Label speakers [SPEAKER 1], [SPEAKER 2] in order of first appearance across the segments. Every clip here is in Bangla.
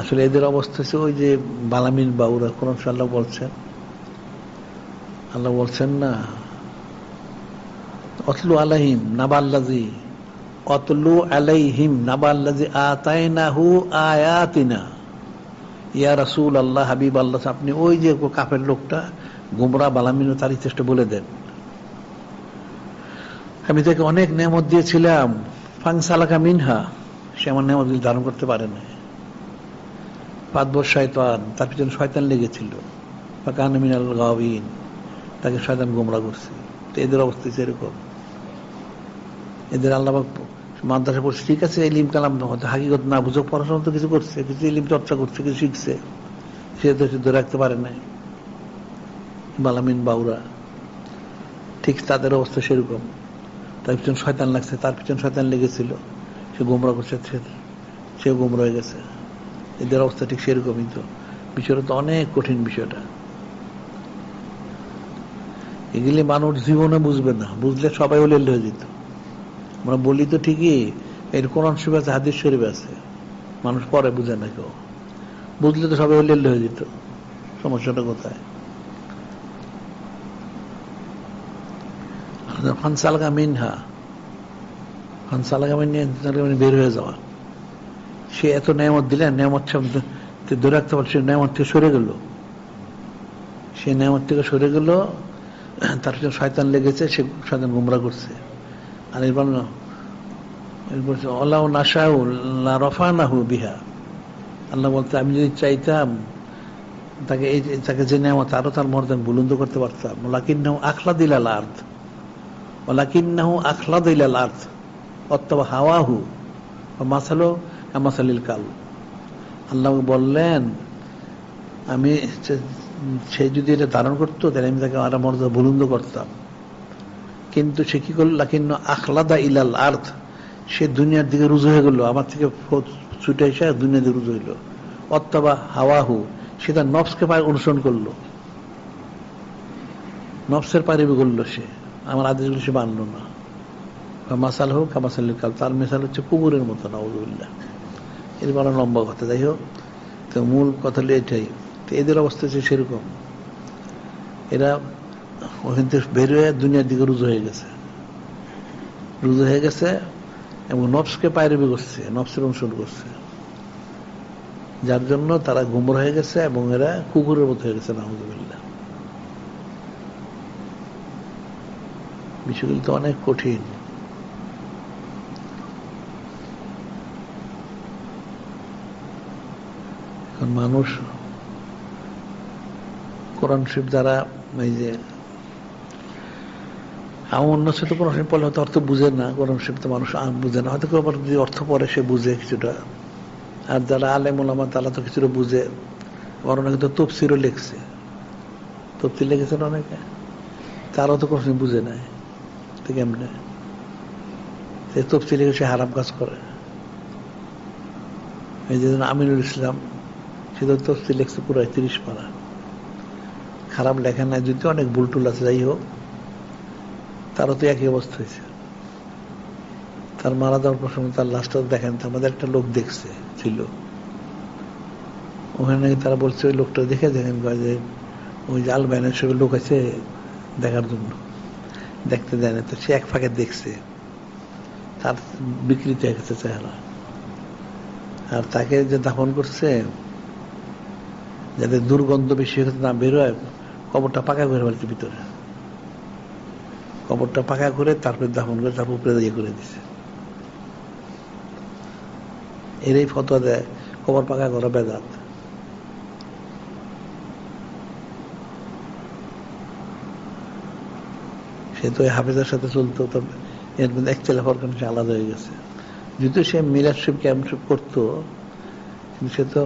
[SPEAKER 1] আসলে এদের অবস্থা হচ্ছে ওই যে বালামিন বাউরা কোন আল্লাহ বলছেন। আল্লাহ বলছেন না, অতলু আলাহিম নাবাল্লাজি অতলু আলাইহিম নাবাল্লাজি আতাইনাহু আয়াতিনা। ইয়া রাসুল আল্লাহ হাবিব আল্লাহ আপনি ওই যে কাফের লোকটা, গুমরা বালামিন তার ইতিহাসটা বলে দেন। আমি তাকে অনেক নেমত দিয়েছিলাম ফাংসালাকা মিনহা, সে আমার নেমত ধারণ করতে পারে না পাঁচবর শয়তান, তার পিছনে শয়তান লেগেছিল। ফাকান মিনাল গাবিন তাকে শয়তান গোমরা করছে। তো এদের অবস্থা সেরকম। এদের আল্লাহ মাদ্রাসা পড়ছে ঠিক আছে এলিম কালাম হয়তো হাকিগত না বুঝো পড়াশোনা তো কিছু করছে, কিছু এলিম চর্চা করছে, কিছু শিখছে। সে তো ধরে রাখতে পারে নাই। বালামিন বাউরা। ঠিক তাদের অবস্থা সেরকম। তার পিছন শয়তান লাগছে, তার পিছন শয়তান লেগেছিল। সে গোমরা করছে সে গোমরা হয়ে গেছে। এদের অবস্থা ঠিক সেরকমই তো বিষয়টা তো অনেক কঠিন বিষয়টা। এগুলি মানুষ জীবনে বুঝবে না। বুঝলে সবাই ওলেল হয়ে যেত। আমরা বলি তো ঠিকই, এর কোরআন শরীফ আছে, হাদিস শরীফ আছে। মানুষ পরে বুঝে না কেউ। বুঝলে তো সবাই ওলেল হয়ে যেত। সমস্যাটা কোথায়? ফানসালগা মিনহা। ফানসালগা মিন বের হয়ে যাওয়া। সে এত নেয়ামত দিলেন নেয়ামত ধরে রাখতে পারছে নেয়ামত থেকে সরে গেল। সে নেয়ামত থেকে সরে গেল, তার পিছনে শয়তান লেগেছে, সে শয়তান গুমরা করছে। আর অলাউ নাসাউ রফা বিহা। আল্লাহ বলতে আমি যদি চাইতাম, তাকে এই তাকে যে নেয়ামত আরও তার মর্দান বুলন্দ করতে পারতাম। ওলাকিন্নাহু আখলা দিলাল আর্থ ওলাকিন্নাহু আখলা দিলাল আর্থ অথবা হাওয়াহু মাসালো কাল। আল্লাহ বললেন, আমি সে যদি এটা ধারণ করতো, তাহলে আমি তাকে আরও মর্যাদা বুলন্দ করতাম। কিন্তু সে কি করল? কিন্তু আখলাদা ইলাল আর্থ, সে দুনিয়ার দিকে রুজু হয়ে গেল। আমার থেকে ছুটে এসে দুনিয়ার দিকে রুজু হইল। অথবা হাওয়াহু, সে তার নফসকে পায়ে অনুসরণ করল। পায়ে করল সে। আমার আদেশগুলো সে মানলো না। মাসাল হোক কামাসাল কাল। তার মেশাল হচ্ছে কুকুরের মতো নওয়াজুল্লাহ এর বড় লম্বা কথা, যাই হোক। তো মূল কথা হলো এটাই। তো এদের অবস্থা হচ্ছে সেরকম। এরা ওখান থেকে বের হয়ে দুনিয়ার দিকে রুজু হয়ে গেছে। রুজু হয়ে গেছে এবং নফসকে পায়রবি করছে নফসের অনুসরণ করছে। যার জন্য তারা গুমর হয়ে গেছে এবং এরা কুকুরের মতো হয়ে গেছে নাহমদুল্লাহ বিষয়গুলি তো অনেক কঠিন। মানুষ, কোরআন শরীফ দ্বারা এই যে, আমার অন্য সাথে কোরআন শরীফ পড়লে হয়তো অর্থ বুঝে না, কোরআন শরীফ তো মানুষ বুঝে না। হয়তো কেউ আবার যদি অর্থ পড়ে, সে বুঝে কিছুটা। আর যারা আলেম ওলামা, তারা তো কিছুটা বুঝে। আবার অনেকে তো তফসিরও লিখছে। তফসির লিখেছেন অনেকে। তারাও তো কোনো বুঝে নাই। তো কেমনে? সে তফসির লিখে সে হারাম কাজ করে। এই যে আমিনুল ইসলাম সে তো তফসিল লিখছে পুরো তিরিশ পারা। খারাপ লেখা নাই, যদি অনেক ভুলটুল আছে, যাই হোক, তারও তো একই অবস্থা হয়েছে। তার মারা যাওয়ার প্রসঙ্গ তার লাশটা দেখেন আমাদের একটা লোক দেখছে, ছিল। ওখানে তারা বলছে, ওই লোকটা দেখে দেখেন যে, ওই জাল আলবাইনের সঙ্গে লোক আছে দেখার জন্য। দেখতে দেয় না। তো সে এক ফাঁকে দেখছে। তার বিকৃতি হয়ে গেছে চেহারা। আর তাকে যে দাফন করছে যাতে দুর্গন্ধ বেশি হতে না বেরোয়, কবরটা পাকা করে বাড়িতে ভিতরে। কবরটা পাকা করে তারপরে দাফন করে, তারপর উপরে ইয়ে করে দিছে। এরই ফতোয়া দেয়, কবর পাকা করা বেদাত। সে তো হাফেজের সাথে চলতো, তো এর মধ্যে এক চেলা কারণে সে আলাদা হয়ে গেছে। যদিও সে মিরাজশিপ ক্যাম্পশিপ করতো, কিন্তু সে তো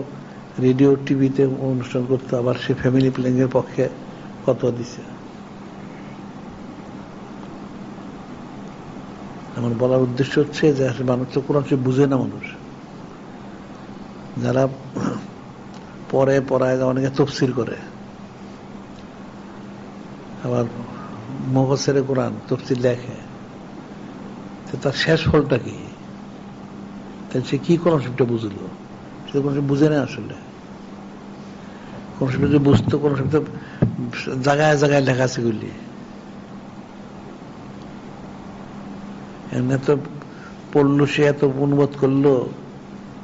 [SPEAKER 1] রেডিও, টিভিতে অনুষ্ঠান করতো, আবার সে ফ্যামিলি প্ল্যানিং এর পক্ষে কত দিছে। আমার বলার উদ্দেশ্য হচ্ছে যে মানুষ তো কোরআন সে বুঝে না মানুষ। যারা পরে পড়ায় অনেকে তফসির করে। আবার মগসের কোরআন তফসিল লেখে। তার শেষ ফলটা কি? তাহলে সে কি কোরআন শরীফটা বুঝলো? সে কোনো বুঝে না আসলে। কোন যদি বুঝতো, কোন তো জায়গায় জায়গায় লেখা আছে গুলি এমনি তো পড়ল সে এত অনুবাদ করল,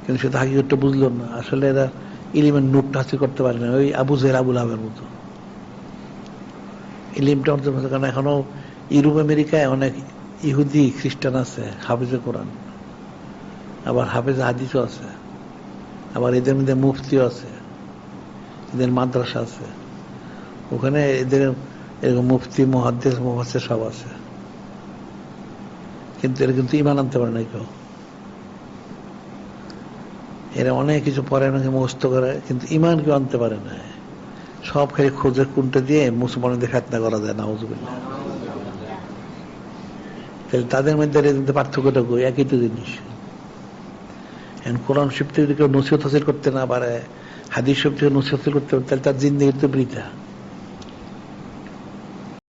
[SPEAKER 1] কিন্তু সে তো হাকিকতটা বুঝলো না। আসলে এরা ইলিমের নোটটা হাসিল করতে পারে না, ওই আবু জের আবুল আবের মতো। ইলিমটা অর্জন করতে কারণ এখনও ইউরোপ, আমেরিকায় অনেক ইহুদি খ্রিস্টান আছে, হাফিজে কোরআন। আবার হাফিজে হাদিসও আছে। আবার এদের মধ্যে মুফতিও আছে, এদের মাদ্রাসা আছে। ওখানে এদের এরকম মুফতি মহাদ্দেশ মুহাসে সব আছে। কিন্তু এরা কিন্তু ইমান আনতে পারে না কেউ। এরা অনেক কিছু পরে নাকি মুখস্থ করে, কিন্তু ইমান কেউ আনতে পারে না সব খালি খোঁজে কুনতে দিয়ে মুসলমানদের খাতনা করা যায়, নাউজুবিল্লাহ। তাহলে তাদের মধ্যে পার্থক্যটা কই? একই তো জিনিস। কোরআন শিব যদি কেউ নসিহত হাসিল করতে না পারে, হাদিস থেকে নসিহত হাসিল করতে পারে, তাহলে তার জিন্দগির তো বৃথা।